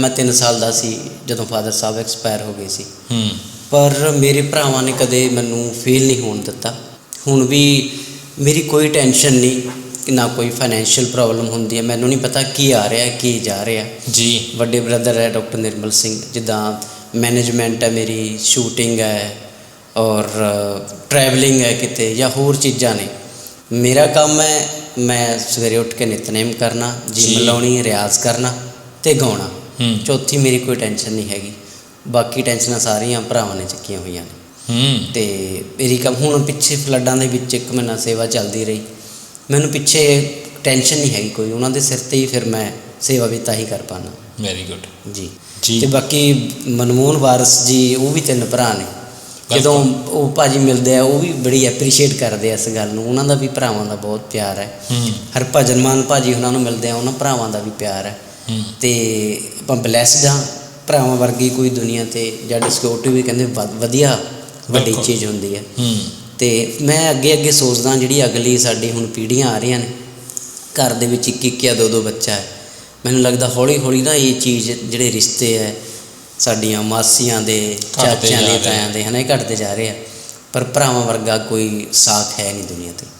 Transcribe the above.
ਮੈਂ 3 ਸਾਲ ਦਾ ਸੀ ਜਦੋਂ ਫਾਦਰ ਸਾਹਿਬ ਐਕਸਪਾਇਰ ਹੋ ਗਏ ਸੀ। ਹੂੰ। ਪਰ ਮੇਰੇ ਭਰਾਵਾਂ ਨੇ ਕਦੇ ਮੈਨੂੰ ਫੀਲ ਨਹੀਂ ਹੋਣ ਦਿੱਤਾ। ਹੁਣ ਵੀ ਮੇਰੀ ਕੋਈ ਟੈਨਸ਼ਨ ਨਹੀਂ ਕਿ ਨਾ ਕੋਈ ਫਾਈਨੈਂਸ਼ੀਅਲ ਪ੍ਰੋਬਲਮ ਹੁੰਦੀ ਹੈ। ਮੈਨੂੰ ਨਹੀਂ ਪਤਾ ਕੀ ਆ ਰਿਹਾ ਕੀ ਜਾ ਰਿਹਾ। ਜੀ। ਵੱਡੇ ਬ੍ਰਦਰ ਹੈ ਡਾਕਟਰ ਨਿਰਮਲ ਸਿੰਘ ਜਿੱਦਾਂ ਮੈਨੇਜਮੈਂਟ ਹੈ ਮੇਰੀ ਸ਼ੂਟਿੰਗ ਹੈ ਔਰ ਟਰੈਵਲਿੰਗ ਹੈ ਕਿਤੇ ਜਾਂ ਹੋਰ ਚੀਜ਼ਾਂ ਨੇ। ਮੇਰਾ ਕੰਮ ਹੈ ਮੈਂ ਸਵੇਰੇ ਉੱਠ ਕੇ ਨਿਤਨੇਮ ਕਰਨਾ। ਜਿਮ ਲਾਉਣੀ ਰਿਆਜ਼ ਕਰਨਾ ਤੇ ਗਾਉਣਾ। ਹੂੰ। ਚੌਥੀ ਮੇਰੀ ਕੋਈ ਟੈਨਸ਼ਨ ਨਹੀਂ ਹੈਗੀ। ਬਾਕੀ ਟੈਨਸ਼ਨਾਂ ਸਾਰੀਆਂ ਭਰਾਵਾਂ ਨੇ ਚੱਕੀਆਂ ਹੋਈਆਂ ਨੇ। ਹੂੰ। ਤੇ ਮੇਰੀ ਕੰਮ ਹੁਣ ਪਿੱਛੇ ਫਲੱਡਾਂ ਦੇ ਵਿੱਚ ਇੱਕ ਮਹੀਨਾ ਸੇਵਾ ਚੱਲਦੀ ਰਹੀ। ਮੈਨੂੰ ਪਿੱਛੇ ਟੈਨਸ਼ਨ ਨਹੀਂ ਹੈਗੀ ਕੋਈ। ਉਹਨਾਂ ਦੇ ਸਿਰ ਤੇ ਹੀ ਫਿਰ ਮੈਂ ਸੇਵਾ ਵੀ ਤਾਂ ਹੀ ਕਰ ਪਾਣਾ ਵੈਰੀ ਗੁੱਡ ਜੀ। ਜੀ। ਤੇ ਬਾਕੀ ਮਨਮੋਹਨ ਵਾਰਸ ਜੀ ਉਹ ਵੀ ਤਿੰਨ ਭਰਾ ਨੇ। ਜਦੋਂ ਉਹ ਭਾਜੀ ਮਿਲਦੇ ਆ ਉਹ ਵੀ ਬੜੀ ਐਪਰੀਸ਼ੀਏਟ ਕਰਦੇ ਆ ਇਸ ਗੱਲ ਨੂੰ। ਉਹਨਾਂ ਦਾ ਵੀ ਭਰਾਵਾਂ ਦਾ ਬਹੁਤ ਪਿਆਰ ਹੈ। ਹੂੰ। ਹਰਭਜਨ ਮਾਨ ਭਾਜੀ ਉਹਨਾਂ ਨੂੰ ਮਿਲਦੇ ਆ ਉਹਨਾਂ ਭਰਾਵਾਂ ਦਾ ਵੀ ਪਿਆਰ ਹੂੰ। ਤੇ ਆਪਾਂ ਬਲੈਸਡ ਹਾਂ ਭਰਾਵਾਂ ਵਰਗੀ ਕੋਈ ਦੁਨੀਆ ਤੇ ਜੱਡ ਸਿਕਿਉਰਿਟੀ ਵੀ ਕਹਿੰਦੇ ਵਧੀਆ ਵੱਡੀ। ਚੀਜ਼ ਹੁੰਦੀ ਹੈ। ਤੇ ਮੈਂ ਅੱਗੇ ਅੱਗੇ ਸੋਚਦਾ ਜਿਹੜੀ ਅਗਲੀ ਸਾਡੀ ਹੁਣ ਪੀੜ੍ਹੀਆਂ ਆ ਰਹੀਆਂ ਨੇ ਘਰ ਦੇ ਵਿੱਚ ਇੱਕ ਇੱਕ ਜਾਂ ਦੋ ਦੋ ਬੱਚਾ ਹੈ। ਮੈਨੂੰ ਲੱਗਦਾ ਹੌਲੀ ਹੌਲੀ ਨਾ ਇਹ ਚੀਜ਼ ਜਿਹੜੇ ਰਿਸ਼ਤੇ ਹੈ ਸਾਡੀਆਂ ਮਾਸੀਆਂ ਦੇ ਚਾਚਿਆਂ ਜਾ ਦੇ। ਤਾਇਆਂ ਦੇ ਹਨਾ ਇਹ ਘਟਦੇ ਜਾ ਰਹੇ ਆ। ਪਰ ਭਰਾਵਾਂ ਵਰਗਾ ਕੋਈ ਸਾਥ ਹੈ ਨਹੀਂ ਦੁਨੀਆ ਤੇ।